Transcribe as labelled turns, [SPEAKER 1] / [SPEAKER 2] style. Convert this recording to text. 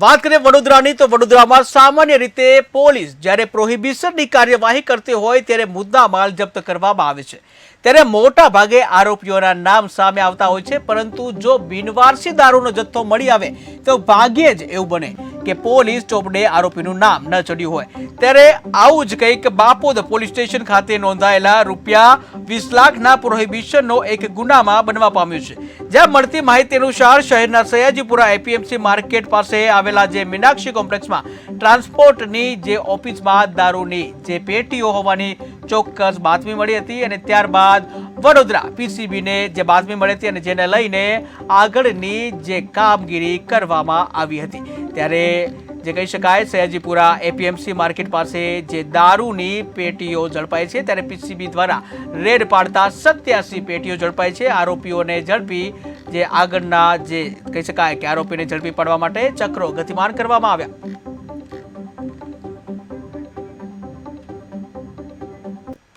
[SPEAKER 1] વાત કરીએ વડોદરાની, તો વડોદરામાં સામાન્ય રીતે પોલીસ જ્યારે પ્રોહિબિશનની કાર્યવાહી કરતી હોય ત્યારે મુદ્દા માલ જપ્ત કરવામાં આવે છે. ત્યારે મોટા ભાગે આરોપીઓના નામ સામે આવતા હોય છે, પરંતુ જો બિનવારસી દારૂનો જથ્થો મળી આવે તો ભાગ્યે જ એવું બને. કે પોલીસ ચોપડે આરોપીનું નામ ન ચડ્યું હોય. ત્યારે આવું જ કંઈક બાપોદ પોલીસ સ્ટેશન ખાતે નોંધાયેલા રૂપિયા વીસ લાખના પ્રોહિબિશનનો એક ગુનામાં બનવા પામ્યું છે. જ્યાં મળતી માહિતી અનુસાર શહેરના સયાજીપુરા એપીએમસી માર્કેટ પાસે આવેલા જે મીનાક્ષી કોમ્પ્લેક્સમાં ટ્રાન્સપોર્ટની જે ઓફિસમાં દારૂની જે પેટીઓ હોવાની ચોક્કસ બાતમી મળી હતી અને ત્યારબાદ વડોદરા પીસીબીને જે બાતમી મળી હતી અને જેને લઈને આગળની જે કામગીરી કરવામાં આવી હતી. ત્યારે જે કહી શકાય, સયાજીપુરા એપીએમસી માર્કેટ પાસે જે દારૂની પેટીઓ ઝડપાઈ છે, ત્યારે પીસીબી દ્વારા રેડ પાડતા સત્યાસી પેટીઓ ઝડપાઈ છે. આરોપીઓને ઝડપી જે આગળના જે કહી શકાય કે આરોપીને ઝડપી પાડવા માટે ચક્રો ગતિમાન કરવામાં આવ્યા.